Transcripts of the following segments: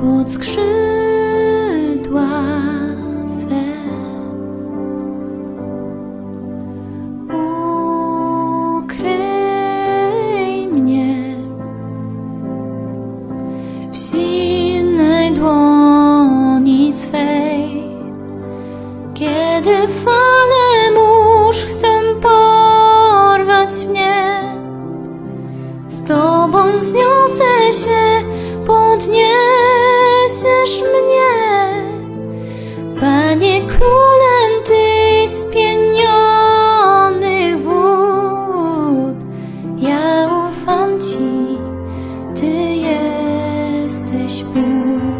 pod skrzydła swe. Ukryj mnie w silnej dłoni swej, kiedy fale Ci, Ty jesteś Bóg.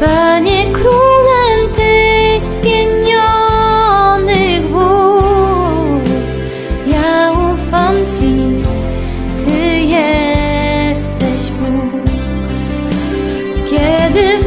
Panie królem Ty spienionych ból, ja ufam Ci, Ty jesteś Bóg. Kiedy